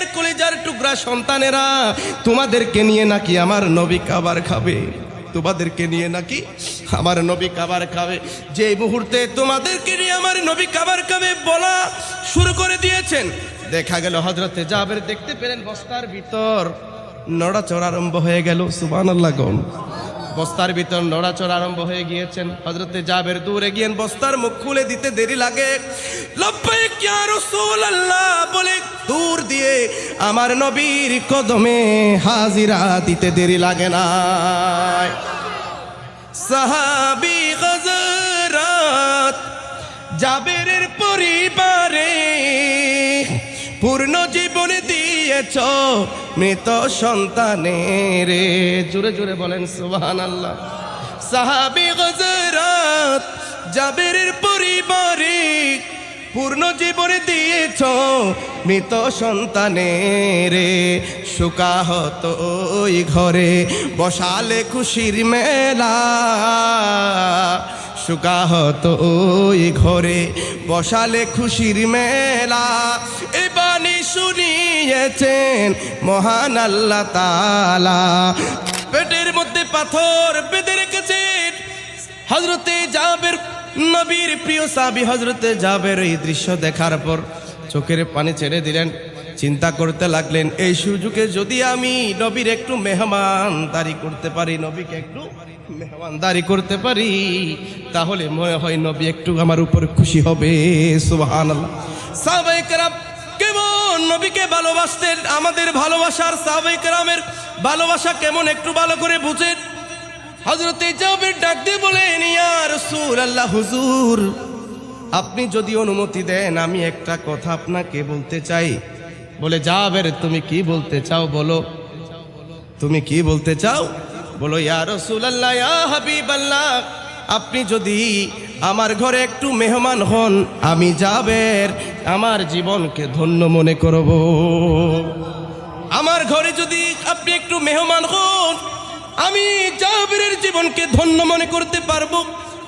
আমার কলেজার টুকরা সন্তানেরা, তোমাদেরকে নিয়ে নাকি আমার নবী খাবার খাবে? তোমাদেরকে নিয়ে নাকি আমার নবী খাবার খাবে? যে মুহূর্তে তোমাদেরকে নিয়ে আমার নবী খাবার খাবে বলা শুরু করে দিয়েছেন। দেখা গেল হজরতে জাবের দেখতে পেলেন বস্তার ভিতর নড়াচড় আরম্ভ হয়ে গেল। সুবান আল্লাহ বস্তার ভিতর নড়াচড় আরম্ভ হয়ে গিয়েছেন। হজরতে জাবের দূরে গিয়েন বস্তার মুখ খুলে দিতে দেরি লাগে। বলে, দূর দিয়ে আমার নবীর কদমে হাজিরা দিতে দেরি লাগে না। সাহাবি গজরাত পরিবারে পূর্ণ জীবন দিয়েছ মৃত সন্তানের। জুড়ে জুড়ে বলেন সুবহান আল্লাহ সাহাবি গজরাত জাবেরের পরিবারে পূর্ণ জীবন দিয়েছ মৃত সন্তানের। সুকাহত ওই ঘরে বসালে খুশির মেলা। সুকাহত ওই ঘরে বসালে খুশির মেলা। এ বাণী শুনিয়েছেন মহান আল্লাহ তালা পেটের মধ্যে পাথর বেঁধে রেখেছেন হজরতে জাবের নবীর প্রিয় সাবি হজরতে জাবের এই দৃশ্য দেখার পর চোখের পানি ছেড়ে দিলেন। চিন্তা করতে লাগলেন, এই সুযোগে যদি আমি নবীর একটু মেহমানদারি করতে পারি, নবীকে একটু মেহমানদারি করতে পারি, তাহলে মনে হয় নবী একটু আমার উপর খুশি হবে। কেরাম কেমন নবীকে ভালোবাসতেন? আমাদের ভালোবাসার সাহাবায়ে কেরামের ভালোবাসা কেমন একটু ভালো করে বুঝেন। হজরতে জাবের ডাক দিয়ে বলেন, ইয়া রাসূল আল্লাহ হুজুর, আপনি যদি অনুমতি দেন, আমি একটা কথা আপনাকে বলতে চাই। বলে, জাবের, তুমি কি বলতে চাও বলো। তুমি কি বলতে চাও? বলো, ইয়া আল্লাহ আল্লাহ আপনি যদি আমার ঘরে একটু মেহমান হন, আমি যাবের আমার জীবনকে ধন্য মনে করব। আমার ঘরে যদি আপনি একটু মেহমান হন, আমি জাবেরের জীবনকে ধন্য মনে করতে পারব।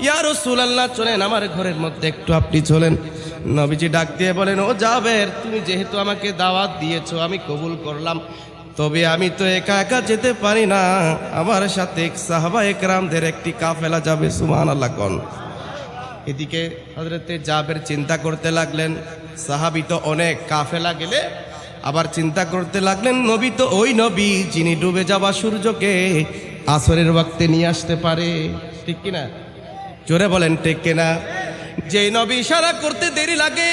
ইয়া রাসূলুল্লাহ, চলেন, আমার ঘরের মধ্যে একটু আপনি চলেন। নবীজি ডাক দিয়ে বলেন, ও জাবের, তুমি যেহেতু আমাকে দাওয়াত দিয়েছ, আমি কবুল করলাম। তবে আমি তো একা একা যেতে পারি না। আমার সাথে সাহাবা একরামদের একটি কাফেলা যাবে সুমান আল্লাহ কন। এদিকে হজরতে জাবের চিন্তা করতে লাগলেন, সাহাবি তো অনেক কাফেলা গেলে। আবার চিন্তা করতে লাগলেন, নবী তো ওই নবী যিনি ডুবে যাওয়া সূর্যকে আসরের ওয়াক্তে নিয়ে আসতে পারে। ঠিক কিনা? জোরে বলেন, ঠিক কিনা? যে নবী ইশারা করতে দেরি লাগে,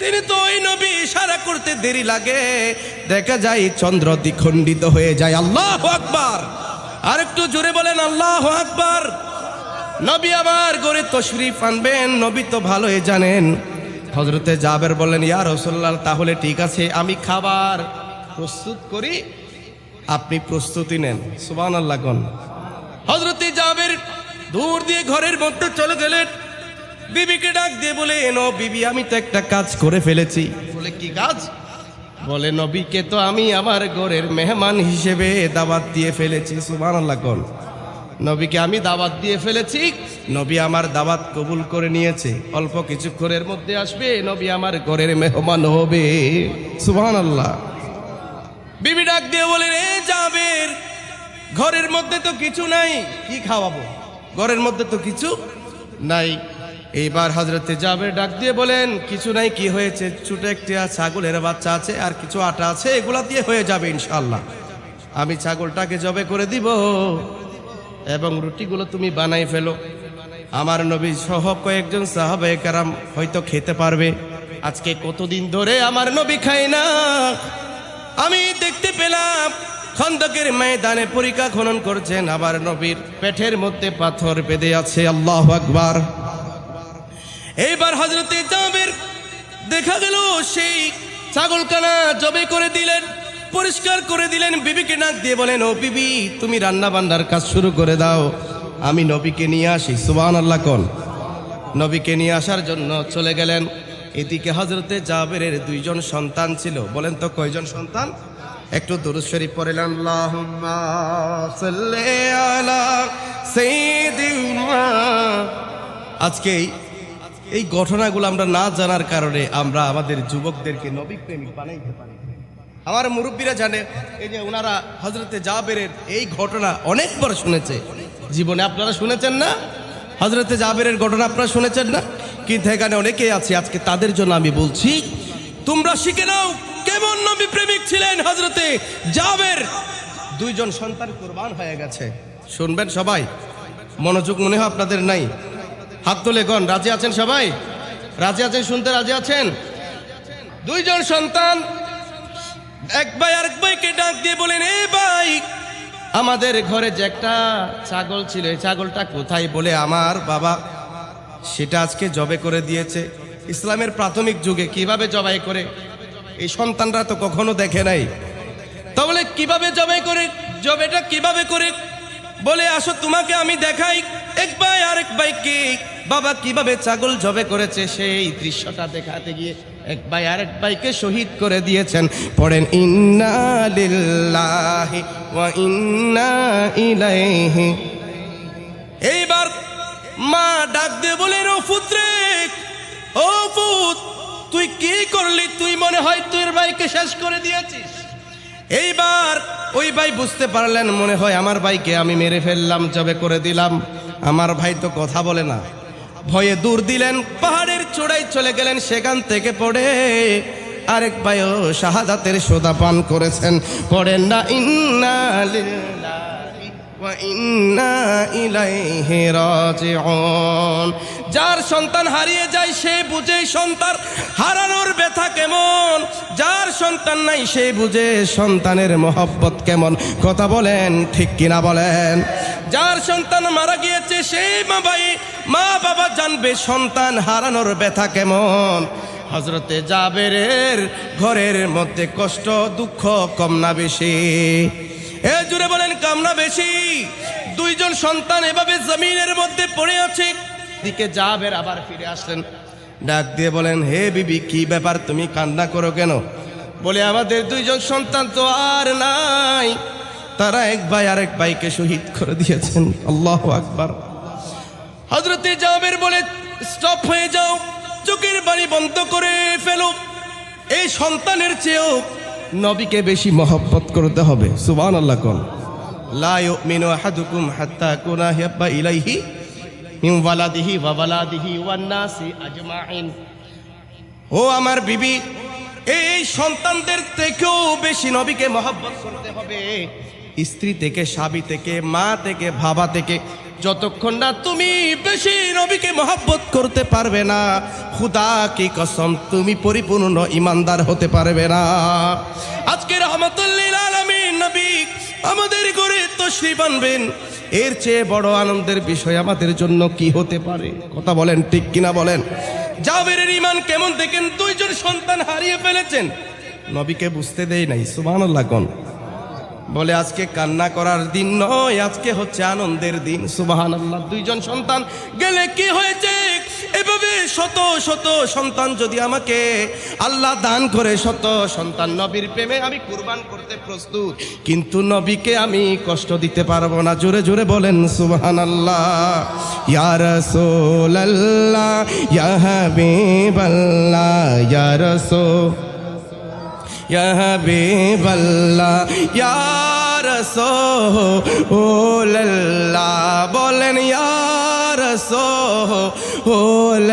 তিনি তো ওই নবী ইশারা করতে দেরি লাগে। দেখা যায় চন্দ্র দ্বিখণ্ডিত হয়ে যায়। আল্লাহ আকবার। আর একটু জোরে বলেন, আল্লাহ আকবার। নবী আমার গড়ে তশরিফ আনবেন, নবী তো ভালোই জানেন। হজরতে জাবের বললেন, ইয়া রসল্লাহ তাহলে ঠিক আছে, আমি খাবার প্রস্তুত করি, আপনি প্রস্তুতি নেন। সুবান আল্লাহ হজরতে জাবের দূর দিয়ে ঘরের মধ্যে চলে গেলেন। বিবিকে ডাক দিয়ে বলে এনো বিবি আমি তো একটা কাজ করে ফেলেছি। বলে কি কাজ? বলে নবীকে তো আমি আমার ঘরের মেহমান হিসেবে দাওয়াত দিয়ে ফেলেছি সুবান আল্লাহ গন নবীকে আমি দাওয়াত দিয়ে ফেলেছি নবী আমার দাওয়াত কবুল করে নিয়েছে অল্প কিছুক্ষণের মধ্যে আসবে নবী আমার ঘরের মেহমান হবে। সুবহান আল্লাহ বিবি ডাক দিয়ে বলে রে যাবের ঘরের মধ্যে তো কিছু নাই কি খাওয়াবো? ঘরের মধ্যে তো কিছু নাই। এইবার হজরতে জাবের ডাক দিয়ে বলেন, কিছু নাই, কি হয়েছে? ছোট একটি ছাগলের বাচ্চা আছে, আর কিছু আটা আছে, এগুলা দিয়ে হয়ে যাবে ইনশাল্লাহ আমি ছাগলটাকে জবে করে দিব এবং রুটিগুলো তুমি বানাই ফেলো। আমার নবী সহ কয়েকজন সাহাবে কারাম হয়তো খেতে পারবে। আজকে কতদিন ধরে আমার নবী খায় না। আমি দেখতে পেলাম, খন্দকের ময়দানে পরীক্ষা খনন করছেন আবার নবীর পেটের মধ্যে পাথর বেঁধে আছে, আল্লাহ আকবার। এইবার হজরতে জাবের দেখা গেল, সেই ছাগলকানা জবে করে দিলেন, পরিষ্কার করে দিলেন, বিবিকে ডাক দিয়ে বলেন, ও বিবি, তুমি রান্না বান্নার কাজ শুরু করে দাও, আমি নবীকে নিয়ে আসি সুবান আল্লাহ কন। নবীকে নিয়ে আসার জন্য চলে গেলেন। এদিকে হজরতে জাবেরের দুইজন সন্তান ছিল। বলেন তো, কয়জন সন্তান? একটু দুরুদ শরীফ পড়লেন আল্লাহুম্মা সাল্লি আলা সাইয়্যিদিনা আজকে এই- ঘটনাগুলো আমরা না জানার কারণে আমরা আমাদের যুবকদেরকে নবী প্রেমিক বানাইতে পারি। আমার মুরব্বীরা জানে, এই যে ওনারা হজরতে জাবেরের এই ঘটনা অনেকবার শুনেছে। জীবনে আপনারা শুনেছেন না? হজরতে জাবেরের ঘটনা আপনারা শুনেছেন না? কিন্তু এখানে অনেকেই আছে, আজকে তাদের জন্য আমি বলছি, তোমরা শিখে নাও কেমন নবী প্রেমিক ছিলেন হজরতে জাবের। দুইজন সন্তান কোরবান হয়ে গেছে। শুনবেন সবাই? মনোযোগ মনে হয় আপনাদের নাই? হাত তুলে গন রাজি আছেন সবাই? রাজি আছেন, শুনতে রাজি আছেন? দুইজন সন্তান, এক ভাই আরেক ভাইকে ডাক দিয়ে বলেন, এ ভাই, আমাদের ঘরে যে একটা ছাগল ছিল, এই ছাগলটা কোথায় বলে আমার বাবা? সেটা আজকে জবে করে দিয়েছে। ইসলামের প্রাথমিক যুগে কীভাবে জবাই করে? এই সন্তানরা তো কখনো দেখে নাই। তাহলে কীভাবে জবাই করে? জবেটা কীভাবে করে? বলে আসো, তোমাকে আমি দেখাই। এক ভাই আর আরেক ভাইকে। বাবা কীভাবে ছাগল জবে করেছে সেই দৃশ্যটা দেখাতে গিয়ে এক ভাই আর আরেক ভাইকে শহীদ করে দিয়েছেন। পড়েন, ইন্না লিল্লাহি ওয়া ইন্না ইলাইহি। এইবার মা ডাক দিয়ে বলেন ও পুত্রে ও পুত, তুই কি করলি? তুই মনে হয় তোর ভাইকে শেষ করে দিয়েছিস। এইবার ওই ভাই বুঝতে পারলেন মনে হয় আমার ভাইকে আমি মেরে ফেললাম, জবে করে দিলাম। আমার ভাই তো কথা বলে না। ভয়ে দূর দিলেন, পাহাড়ের চূড়ায় চলে গেলেন, সেখান থেকে পড়ে আরেক ভাইও শাহাদাতের সোদা পান করেছেন। পড়েন না, ইন্না যার সন্তান হারিয়ে যায়, সে বুঝে সন্তান হারানোর ব্যথা কেমন যার সন্তান নাই সে বুঝে সন্তানের মহব্বত কেমন। কথা বলেন, ঠিক কিনা বলেন? যার সন্তান মারা গিয়েছে সেই মা ভাই, মা বাবা জানবে সন্তান হারানোর ব্যথা কেমন। হজরতে জাবেরের ঘরের মধ্যে কষ্ট, দুঃখ কম না বেশি। এ জুড়ে বলেন কামনা বেশি। দুইজন সন্তান এভাবে জমিনের মধ্যে পড়ে আছে। দিকে যাবের আবার ফিরে আসলেন। ডাক দিয়ে বলেন, হে বিবি, কি ব্যাপার? তুমি কান্না করো কেন? বলে, আমাদের দুইজন সন্তান তো আর নাই। তারা এক ভাই আরেক ভাইকে শহীদ করে দিয়েছেন। আল্লাহ আকবার। হজরতে জাবের বলে, স্টপ হয়ে যাও, চোখের বাড়ি বন্ধ করে ফেলো। এই সন্তানের চেয়েও নবীকে বেশি মহব্বত করতে হবে। সুবান আল্লাহ কোন। লা ইউমিনু আহাদুকুম হাত্তা কুনা হিব্বা ইলাইহি মিন ওয়ালাদিহি ওয়া ওয়ালাদিহি ওয়ান নাসি আজমাইন। ও আমার বিবি, এই সন্তানদের থেকেও বেশি নবীকে মহব্বত করতে হবে। স্ত্রী থেকে, স্বামী থেকে, মা থেকে, বাবা থেকে, যতক্ষণ না তুমি বেশি নবীকে মহব্বত করতে পারবে না, খুদা কি কসম, তুমি পরিপূর্ণ ইমানদার হতে পারবে না। আজকে রহমতুল্লিল আলমীর নবী আমাদের ঘরে তশরিফ আনবেন। এর চেয়ে বড় আনন্দের বিষয় আমাদের জন্য কি হতে পারে? কথা বলেন, ঠিক কিনা বলেন? জাবেরের ইমান কেমন দেখেন? দুইজন সন্তান হারিয়ে ফেলেছেন। নবীকে বুঝতে দেয় নাই সুবাহ কোন। বলে, আজকে কান্না করার দিন নয়, আজকে হচ্ছে আনন্দের দিন। সুবাহান আল্লাহ দুইজন সন্তান, গেলে কি হয়েছে? এভাবে শত শত সন্তান যদি আমাকে আল্লাহ দান করে, শত সন্তান নবীর প্রেমে আমি কুরবান করতে প্রস্তুত, কিন্তু নবীকে আমি কষ্ট দিতে পারব না। জোরে জোরে বলেন সুবাহান আল্লাহ ইয়া রাসূলুল্লাহ, ইয়া হাবিবাল্লাহ, ইয়া রাসূল हबीब अल्लाह या रसूल अल्लाह बोलन या রসোল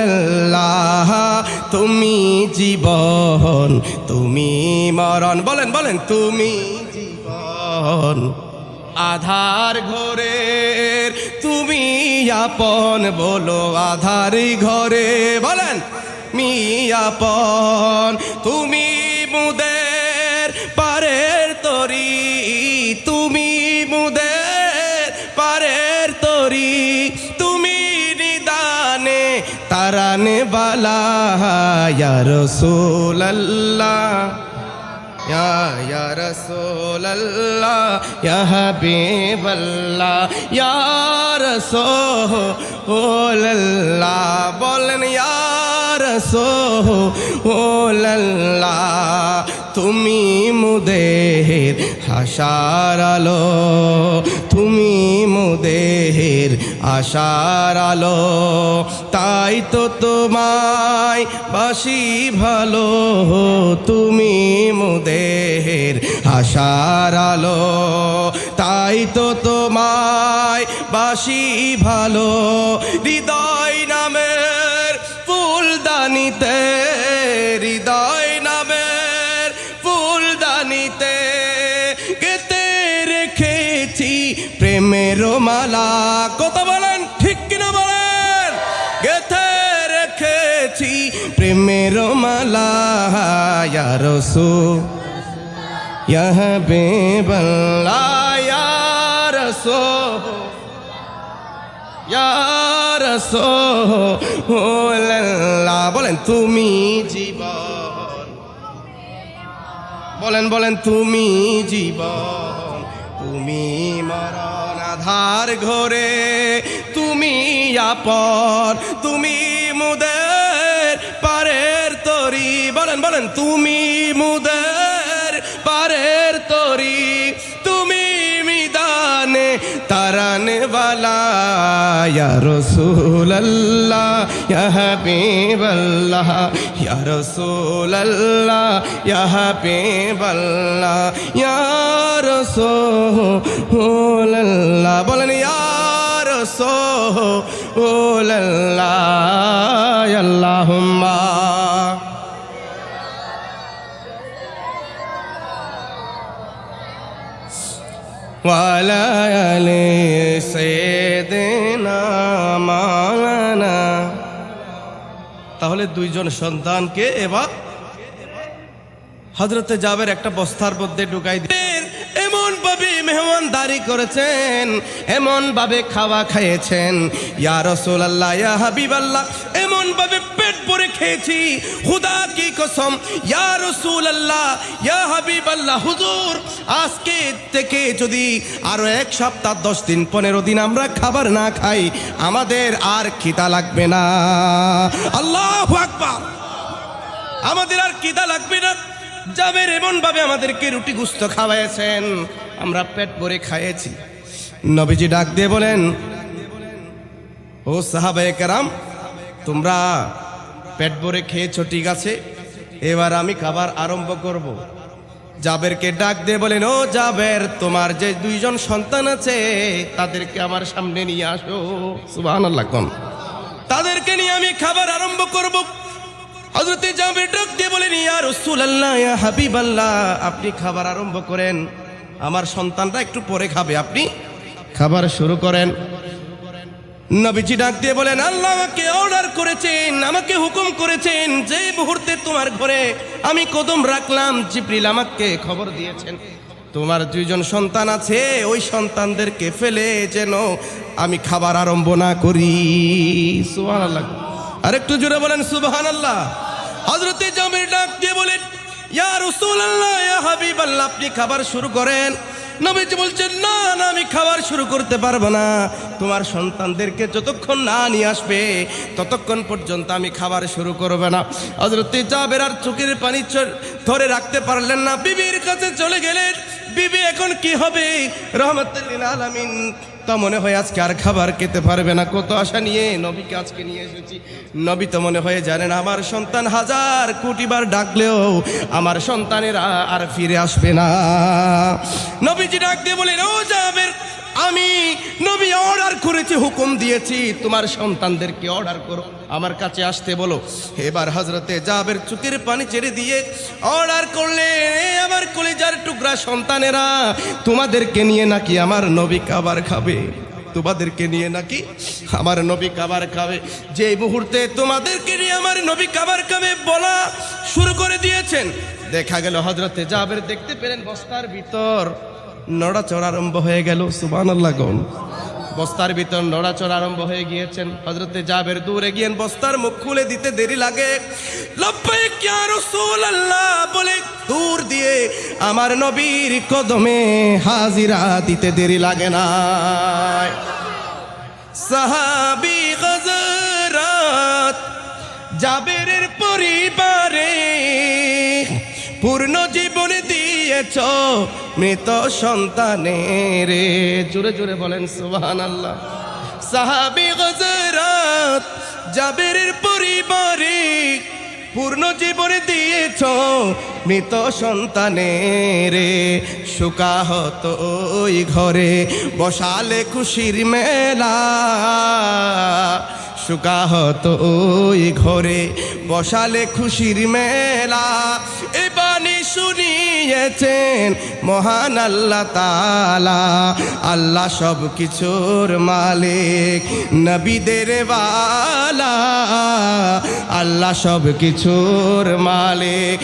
তুমি জীবন তুমি মরণ বলেন বলেন তুমি জীবন আধার ঘরের তুমি আপন বলো আধার ঘরে বলেন মিয়াপন তুমি মুদে आने वाला या रसूल अल्लाह या या रसूल अल्लाह या हबीब अल्लाह या रसूल अल्लाह बोलन या রসোল তুমি মুদেহের হাসার আলো তুমি মুদেহের আশার আলো, তাই তো তোমায় বাসি ভালো তুমি মুদের। আশার আলো, তাই তো তোমায় বাসি ভালো, হৃদয় নামের ফুলদানিতে, হৃদয় প্রেমের মালা রসুল यहाँ पे बल्ला यार सो यार सो বলেন তুমি জীবন বলেন বলেন তুমি জীবন তুমি মরণ আধার ঘরে তুমি আপন তুমি বলেন, তুমি মুদের পারের তরি, তুমি মিদানে তারানে বালা ইয়া রসুল্লাহ ইয়া হাবিবাল্লাহ, ইয়া রসুল্লাহ ইয়া হাবিবাল্লাহ, ইয়া রসুল্লাহ বলেন, ইয়া وعلى آل سيدنا مولانا তাহলে দুইজন সন্তানকে এবার হজরতে জাবের একটা বস্তার মধ্যে ঢুকাই দিলেন এমন ভাবে মেহমানদারি করেছেন এমন ভাবে খাওয়া খাইয়েছেন ইয়া রাসূলুল্লাহ ইয়া হাবিবাল্লাহ এমন ভাবে পেট ভরে খেয়েছি। খুদা কি কসম? ইয়া রাসূলুল্লাহ, ইয়া হাবিবাল্লাহ, হুজুর, আজকে থেকে যদি আরও এক সপ্তাহ, দশ দিন, পনেরো দিন আমরা খাবার না খাই, আমাদের আর খিদা লাগবে না। আল্লাহ আকবার। আমাদের আর কিদা লাগবে না। যাবের এমন ভাবে আমাদেরকে রুটি গুস্ত খাওয়াইছেন আমরা পেট ভরে খাইয়েছি। নবীজি ডাক দিয়ে বলেন, ও সাহাবায়ে কেরাম, তোমরা পেট ভরে খেয়েছো ঠিক আছে এবার আমি খাবার আরম্ভ করব। জাবেরকে ডাক দিয়ে বলেন, ও জাবের, তোমার যে দুইজন সন্তান আছে, তাদেরকে আমার সামনে নিয়ে আসো। কোন তাদেরকে নিয়ে আমি খাবার আরম্ভ করব। হজরতে জাবের ডাক দিয়ে বলেন রাসূলুল্লাহ, ইয়া হাবিবাল্লাহ, আপনি খাবার আরম্ভ করেন। আমার সন্তানরা একটু পরে খাবে, আপনি খাবার শুরু করেন। নবীজি ডাক দিয়ে বলেন আল্লাহ আমাকে অর্ডার করেছেন, আমাকে হুকুম করেছেন, যে মুহূর্তে তোমার ঘরে আমি কদম রাখলাম, জিব্রিল আমাকে খবর দিয়েছেন। তোমার দুইজন সন্তান আছে, ওই সন্তানদেরকে ফেলে যেন আমি খাবার আরম্ভ না করি। সুবহানাল্লাহ। আর একটু জোরে বলেন, সুবহানাল্লাহ। হযরতে জামির ডাক দিয়ে বলেন, ইয়া রাসূলুল্লাহ, ইয়া হাবিবাল্লাহ, আপনি খাবার শুরু করেন নবীজি বলছেন, না না, আমি খাবার শুরু করতে পারব না। তোমার সন্তানদেরকে যতক্ষণ না নিয়ে আসবে, ততক্ষণ পর্যন্ত আমি খাবার শুরু করবে না। হজরতে জাবের আর চোখের পানি ধরে রাখতে পারলেন না। বিবির কাছে চলে গেলেন। বিবি, এখন কি হবে? রহমতুল্লিন আলামিন তা মনে হয় আজকে আর খাবার খেতে পারবে না। কত আশা নিয়ে নবীকে আজকে নিয়ে এসেছি। নবী তো মনে হয় জানেন আমার সন্তান হাজার কোটিবার ডাকলেও আমার সন্তানেরা আর ফিরে আসবে না। নবীজি ডাক দিয়ে বলেন, ও জাবের আমি নবী অর্ডার করেছি, হুকুম দিয়েছি, তোমার সন্তানদেরকে অর্ডার করো। আমার কাছে আসতে বলো। এবার হজরতে জাবের চুকের পানি ছেড়ে দিয়ে অর্ডার করলে, আমার কলেজার টুকরা সন্তানেরা তোমাদেরকে নিয়ে নাকি আমার নবী খাবার খাবে? তোমাদেরকে নিয়ে নাকি আমার নবী খাবার খাবে? যে মুহূর্তে তোমাদেরকে নিয়ে আমার নবী খাবার খাবে বলা শুরু করে দিয়েছেন। দেখা গেল হজরতে জাবের দেখতে পেলেন বস্তার ভিতর। নড়াচড়া আরম্ভ হয়ে গেল সুবান আল্লাহ বস্তার ভিতর নড়াচড়া আরম্ভ হয়ে গিয়েছেন। হজরতে জাবের দূরে গিয়েন বস্তার মুখ খুলে দিতে দেরি লাগে। বলে, দূর দিয়ে আমার নবীর কদমে হাজিরা দিতে দেরি লাগে না। সাহাবি গজরাত পরিবারে পূর্ণ দিয়েছ মৃত সন্তানের। জোরে জোরে বলেন সুবহান আল্লাহ সাহাবি গজরাত জাবেরের পরিবারে পূর্ণ জীবনে দিয়েছ মৃত সন্তানের। সুকাহত ওই ঘরে বসালে খুশির মেলা। সুকাহত ওই ঘরে বসালে খুশির মেলা। শুনিয়েছেন মহান আল্লাহ তালা আল্লাহ সব কিছুর মালিক, নবীদের বালা। আল্লাহ সব কিছুর মালিক,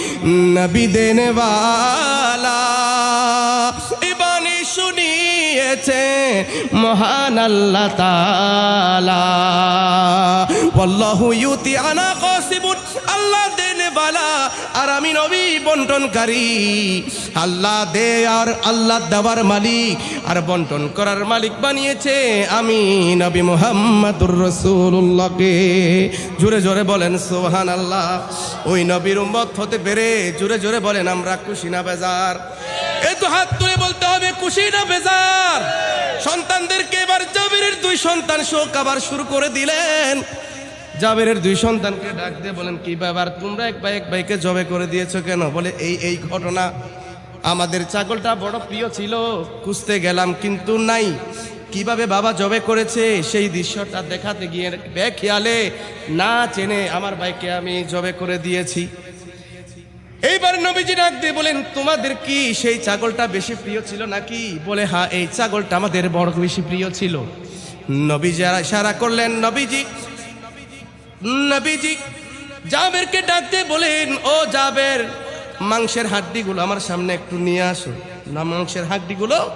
নবীদের বালা। শুনিয়েছে মহান আল্লাহ তালা ওয়াল্লাহু ইউতি আনা দেন বালা আর আমি নবী বন্টনকারী। আল্লাহ দে আর আল্লাহ দেওয়ার মালিক, আর বন্টন করার মালিক বানিয়েছে আমি নবী মুহাম্মাদুর রাসূলুল্লাহকে। জোরে জোরে বলেন সোহান আল্লাহ ওই নবীর উম্মত হতে পেরে জোরে জোরে বলেন, আমরা খুশি না বেজার? এই তো হাত তুলে বলতে হবে, খুশি না বেজার? সন্তানদেরকে এবার জাবিরের দুই সন্তান শোক আবার শুরু করে দিলেন। জাবেরের দুই সন্তানকে ডাক দিয়ে বলেন, কি ব্যাপার? তোমরা এক ভাই এক ভাইকে জবে করে দিয়েছ কেন? বলে, এই এই ঘটনা আমাদের ছাগলটা বড় প্রিয় ছিল, খুঁজতে গেলাম কিন্তু নাই। কীভাবে বাবা জবে করেছে সেই দৃশ্যটা দেখাতে গিয়ে বেখেয়ালে না চেনে আমার ভাইকে আমি জবে করে দিয়েছি। এইবার নবীজি ডাক দিয়ে বলেন, তোমাদের কি সেই ছাগলটা বেশি প্রিয় ছিল নাকি? বলে হ্যাঁ এই ছাগলটা আমাদের বড় বেশি প্রিয় ছিল। নবীজি ইশারা করলেন, নবীজি নবীজি জাবেরকে ডাকতে বলেন, ও জাবের, মাংসের হাড্ডিগুলো আমার সামনে একটু নিয়ে আসো। না, মাংসের হাড্ডিগুলো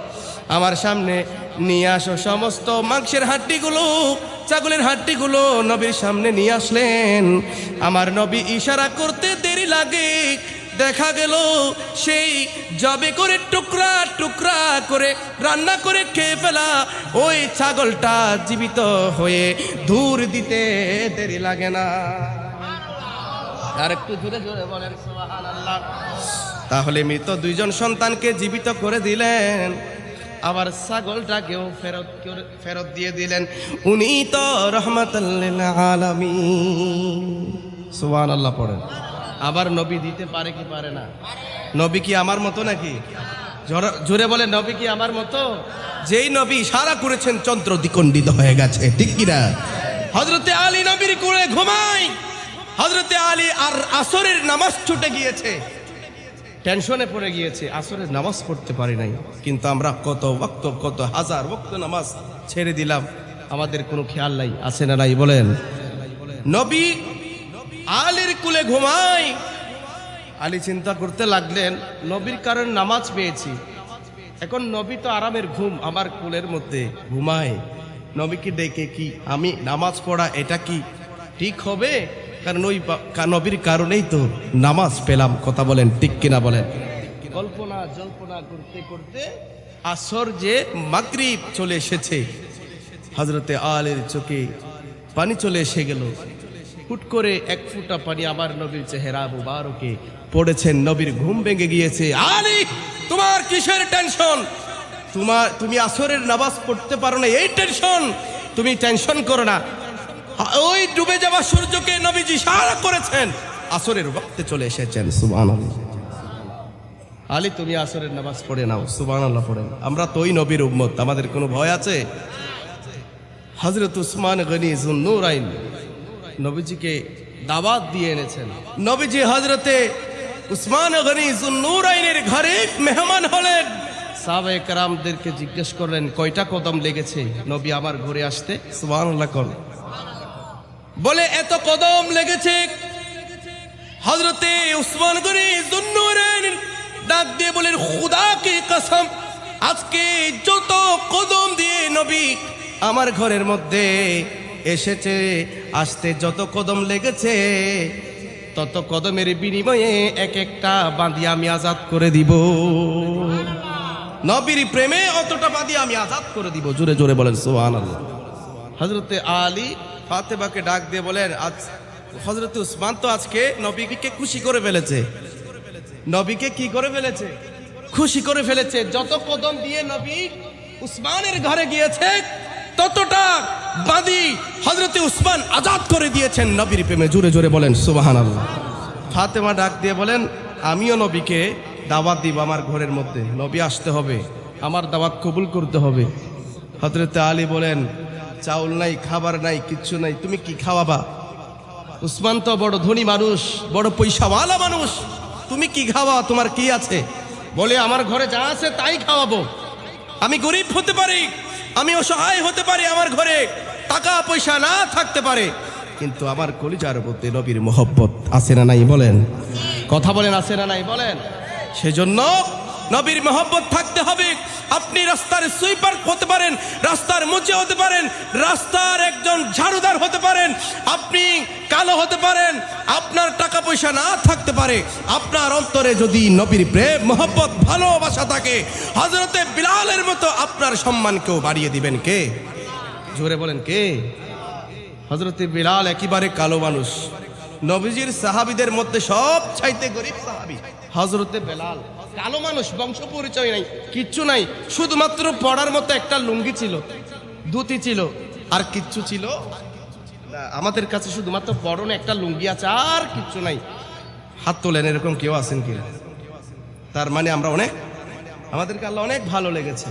আমার সামনে নিয়ে আসো। সমস্ত মাংসের হাড্ডিগুলো, ছাগলের হাড্ডিগুলো নবীর সামনে নিয়ে আসলেন। আমার নবী ইশারা করতে দেরি লাগে। দেখা গেল সেই জবে করে টুকরা টুকরা করে রান্না করে খেয়ে ফেলা ওই ছাগলটা জীবিত হয়ে দূর দিতে দেরি লাগে না। আর একটু জোরে জোরে বলেন। তাহলে মৃত দুইজন সন্তানকে জীবিত করে দিলেন, আবার ছাগলটাকেও ফেরত ফেরত দিয়ে দিলেন। উনি তো রহমতাল্লিল আলামিন। সুবহান আল্লাহ পড়েন। আবার নবী দিতে পারে কি পারে না? নবী কি আমার মতো নাকি? জোরে- বলে নবী কি আমার মতো? যেই নবী সারা করেছেন, চন্দ্র দ্বিখণ্ডিত হয়ে গেছে, ঠিক কিনা হজরতে আলী নবীর কোলে ঘুমাই। হজরতে আলী আর আসরের নামাজ ছুটে গিয়েছে। টেনশনে পড়ে গিয়েছে, আসরের নামাজ পড়তে পারি নাই। কিন্তু আমরা কত বক্ত কত হাজার বক্ত নামাজ ছেড়ে দিলাম। আমাদের কোনো খেয়াল নাই, আছে না নাই, বলেন। নবী আলীর কুলে ঘুমাই। আলী চিন্তা করতে লাগলেন, নবীর কারণ নামাজ পেয়েছি। এখন নবী তো আরামের ঘুম, আমার কুলের মধ্যে ঘুমায়। নবীকে ডেকে কি, আমি নামাজ পড়া, এটা কি ঠিক হবে? কারণ ওই নবীর কারণেই তো নামাজ পেলাম, কথা বলেন, ঠিক কিনা বলেন? কল্পনা, জল্পনা করতে করতে আসর যে মাগরিব চলে এসেছে হজরতে আলের চোখে পানি চলে এসে গেল। হুট করে এক ফুটা পানি আমার নবীর চেহারা মুবারকে পড়েছেন নবীর ঘুম ভেঙে গিয়েছে। আলী, তোমার কিসের টেনশন? তোমার তুমি আসরের নামাজ পড়তে পারো না, এই টেনশন। তুমি টেনশন করো না। ওই ডুবে যাওয়া সূর্যকে নবীজি সারা করেছেন। আসরের বক্তে চলে এসেছেন, সুবহানাল্লাহ। আলী, তুমি আসরের নামাজ পড়ে নাও, সুবহানাল্লাহ পড়েন আমরা তো ওই নবীর উম্মত, আমাদের কোনো ভয় আছে? হজরত উসমান গনি জুন্নুরাইন নবীজিকে দাওয়াত দিয়ে এনেছেন। নবীজি হজরতে উসমান গনি জুন্নুরাইনের ঘরে মেহমান হলেন। সাহাবে কারামদেরকে জিজ্ঞেস করলেন কয়টা কদম লেগেছে? নবী আমার ঘরে আসতে সুবহানাল্লাহ কর বলে এত কদম লেগেছে। হজরতে উসমান গনি ডাক দিয়ে বলেন খুদা কি কসম! আজকে যত কদম দিয়ে নবী আমার ঘরের মধ্যে এসেছে, আসতে যত কদম লেগেছে, তত কদমের বিনিময়ে এক একটা বাঁধি আমি আজাদ করে দিব। নবীর প্রেমে অতটা বাঁধি আমি আজাদ করে দিব। জোরে জোরে বলেন সোহান হজরতে আলী ফাতেমাকে ডাক দিয়ে বলেন, আজ হজরতে উসমান তো আজকে নবীকে খুশি করে ফেলেছে। নবীকে কি করে ফেলেছে? খুশি করে ফেলেছে। যত কদম দিয়ে নবী উসমানের ঘরে গিয়েছে ততটা বাদী হজরতে উসমান আজাদ করে দিয়েছেন নবীর প্রেমে। জোরে জোরে বলেন সুবাহান ফাতেমা ডাক দিয়ে বলেন, আমিও নবীকে দাওয়াত দিব আমার ঘরের মধ্যে। নবী আসতে হবে, আমার দাওয়াত কবুল করতে হবে। হজরতে আলী বলেন, চাউল নাই, খাবার নাই, কিচ্ছু নাই, তুমি কি খাওয়াবা? উসমান তো বড় ধনী মানুষ, বড় পয়সাওয়ালা মানুষ, তুমি কি খাওয়া তোমার কি আছে? বলে, আমার ঘরে যা আছে তাই খাওয়াবো। আমি গরিব হতে পারি আমি অসহায় হতে পারি আমার ঘরে। টাকা, পয়সা না থাকতে পারে। কিন্তু আমার কলিজার মধ্যে নবীর মোহব্বত আছে না নাই বলেন? কথা বলেন, আছে না নাই বলেন? সেজন্য নবীর মোহব্বত থাকতে হবে। আপনি রাস্তার সুইপার হতে পারেন, রাস্তার মুচে হতে পারেন, রাস্তার একজন ঝাড়ুদার হতে পারেন, আপনি কালো হতে পারেন, আপনার টাকা পয়সা না থাকতে পারে, আপনার অন্তরে যদি নবীর প্রেম, মোহব্বত, ভালোবাসা থাকে হজরতে বিলালের মতো আপনার সম্মানকেও বাড়িয়ে দিবেন কে? জোরে বলেন কে? হজরতে বিলাল একেবারে কালো মানুষ। নবীজির সাহাবিদের মধ্যে সব চাইতে গরিব সাহাবি হজরতে বেলাল। কালো মানুষ, বংশ পরিচয় নাই, কিচ্ছু নাই। শুধুমাত্র পড়ার মতো একটা লুঙ্গি ছিল, ধুতি ছিল, আর কিচ্ছু ছিল। আমাদের কাছে শুধুমাত্র পরনে একটা লুঙ্গি আছে, আর কিচ্ছু নাই। হাত তোলেন, এরকম কেউ আছেন কি? তার মানে আমরা অনেক, আমাদেরকে আল্লাহ অনেক ভালো লেগেছে।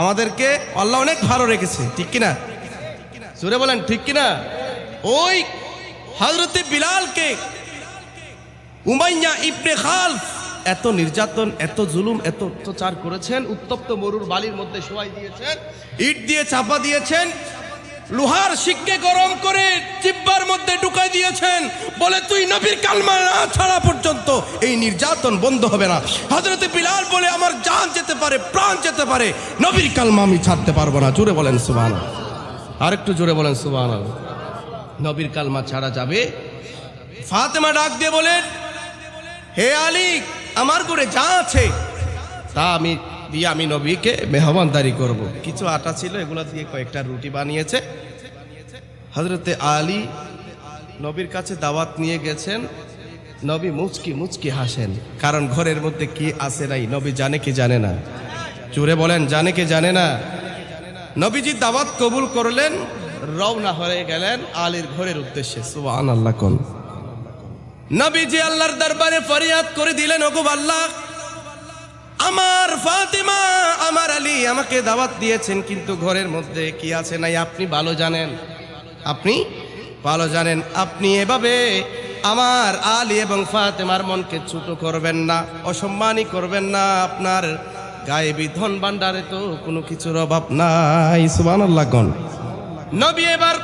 আমাদেরকে আল্লাহ অনেক ভালো রেখেছে, ঠিক কিনা? জোরে বলেন, ঠিক কিনা? ওই হজরতে বিলালকে, উমাইয়া ইবনে খালফ এত নির্যাতন, এত জুলুম, এত অত্যাচার করেছেন, উত্তপ্ত মরুর বালির মধ্যে শোয়াই দিয়েছেন, ইট দিয়ে চাপা দিয়েছেন, লোহার শিককে গরম করে চিব্বার মধ্যে ঢুকাই দিয়েছেন, বলে তুই নবীর কালমা না ছাড়া পর্যন্ত এই নির্যাতন বন্ধ হবে না। হজরতে বিলাল বলে, আমার জান যেতে পারে, প্রাণ যেতে পারে, নবীর কালমা আমি ছাড়তে পারব না। জোরে বলেন সুবান আরেকটু জোরে বলেন সুবান নবীর কালমা ছাড়া যাবে? ফাতেমা ডাক দিয়ে বলেন, হে আলী আমার করে যা আছে, তা আমি দিয়ে আমি নবীকে মেহমানদারি করব। কিছু আটা ছিল, এগুলো দিয়ে কয়েকটা রুটি বানিয়েছে। হজরতে আলী নবীর কাছে দাওয়াত নিয়ে গেছেন। নবী মুচকি মুচকি হাসেন। কারণ ঘরের মধ্যে কি আছে নাই, নবী জানে কি জানে না। চুরে বলেন, জানে কি জানে না? নবীজি দাওয়াত কবুল করলেন, রওনা হয়ে গেলেন আলীর ঘরের উদ্দেশ্যে। সুবহান আল্লাহ কোন। নবীজি আল্লাহর দরবারে ফরিয়াদ করে দিলেন, ওগো আল্লাহ আমার ফাতেমা, আমার আলী আমাকে দাওয়াত দিয়েছেন, কিন্তু ঘরের মধ্যে কি আছে নাই আপনি ভালো জানেন? আপনি ভালো জানেন, আপনি এভাবে আমার আলী এবং ফাতেমার মনকে ছোট করবেন না, অসম্মানই করবেন না, আপনার গায়ে বিধন ভান্ডারে তো কোনো কিছুর অভাব নাই, সুবহানাল্লাহ গণ নবী এবার